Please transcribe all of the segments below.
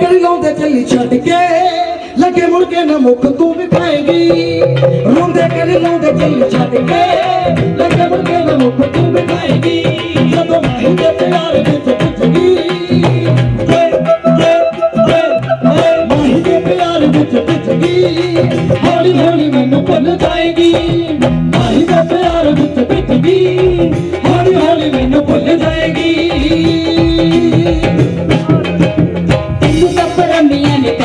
ਕਰ ਲਾਉਂਦੇ ਚੱਲੀ ਛੱਡ ਕੇ। ਲੱਗੇ ਮੁੜ ਕੇ ਨਾ ਮੁੱਖ ਤੂੰ ਵੀ ਖਾਏਗੀ ਰੋਂਦੇ ਕਰ ਲਾਉਂਦੇ ਚੱਲੀ ਛੱਡ ਕੇ। ਲੱਗੇ ਮੁੜ ਕੇ ਨਾ ਮੁੱਖ ਤੂੰ ਵੀ ਖਾਏਗੀ ਜਦੋਂ ਮਾਹੀ ਦੇ ਪਿਆਰ ਵਿੱਚ ਪੁੱਛਗੀ ਮਾਹੀ ਦੇ ਪਿਆਰ ਵਿੱਚ ਪੁੱਛਗੀ ਹੌਲੀ ਹੌਲੀ ਮੈਨੂੰ ਭੁੱਲ ਜਾਏਗੀ। ਮਾਹੀ ਦੇ ਪਿਆਰ ਵਿੱਚ ਪੁੱਛਗੀ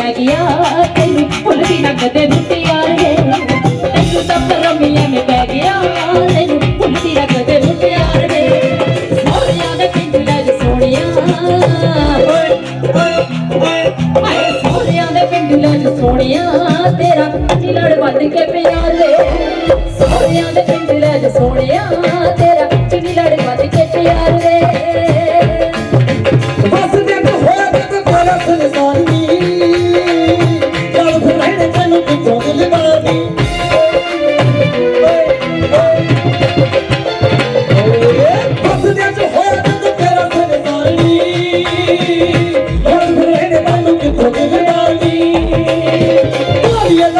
ਰਮੀਆਂ ਗਿਆ ਤੈਨੂੰ ਭੁੱਲਦੀ ਨਾ ਕਦੇ ਰੁੱਟੀ ਯਾਰੇ ਤੈਨੂੰ ਤਾਂ ਰਮੀਆਂ ਨੇ ਪੈ ਗਿਆ ਤੈਨੂੰ ਭੁੱਲਦੀ ਨਾ ਕਦੇ ਰੁੱਟੀ ਯਾਰੇ ਸੋਹਣਿਆਂ ਦੇ ਪਿੰਡ ਲੈ ਜਾ ਸੋਹਣਿਆ। ਓਏ ਓਏ ਓਏ ਆਏ ਸੋਹਣਿਆਂ ਦੇ ਪਿੰਡ ਲੈ ਜਾ ਸੋਹਣਿਆ, ਤੇਰਾ ਚਿਲੜ ਵੱਧ ਕੇ ਪਿਆਰੇ ਸੋਹਣਿਆਂ ਦੇ ਪਿੰਡ ਲੈ ਜਾ ਸੋਹਣਿਆ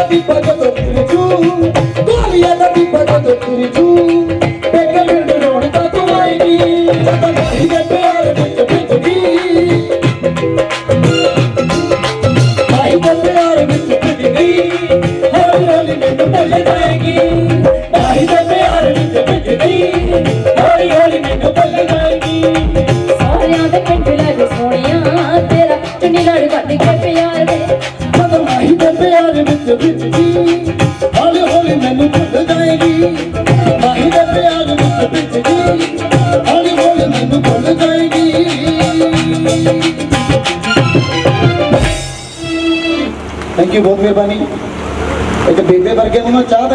ਗੋਲੀਆਂ ਦਾ ਦੀਪਾ ਜਦੋਂ ਤੁਰਜੂ ਗੋਲੀਆਂ ਦਾ ਦੀਪਾ ਜਦੋਂ ਤੁਰਜੂ ਬੇਕਰ ਮਿੰਡ ਰੋਣ ਤਾਂ ਤੂੰ ਆਏਗੀ ਜਦੋਂ ਮਾਹੀ ਦੇ ਪਿਆਰ ਵਿੱਚ ਭਿੱਜਗੀ ਮਾਹੀ ਦੇ ਪਿਆਰ ਵਿੱਚ ਭਿੱਜਗੀ ਹੌਲੀ ਹੌਲੀ ਮੈਨੂੰ ਭੁੱਲ ਜਾਏਗੀ ਮਾਹੀ ਦੇ ਪਿਆਰ ਵਿੱਚ ਭਿੱਜਗੀ ਹੌਲੀ ਹੌਲੀ ਮੈਨੂੰ ਭੁੱਲ ਜਾਏਗੀ ਸਾਰਿਆਂ ਦੇ ਪਿੰਡ ਲੈ ਸੋਹਣਿਆ ਤੇਰਾ ਚੁੰਨੀ ਲੜ ਵੱਧ ਕੇ ਪਿਆਰ ਦੇ। ਥੈਂਕ ਯੂ ਬਹੁਤ ਮਿਹਰਬਾਨੀ। ਇੱਕ ਬੇਬੇ ਵਰਗੇ ਨੂੰ ਮੈਂ ਚਾਹ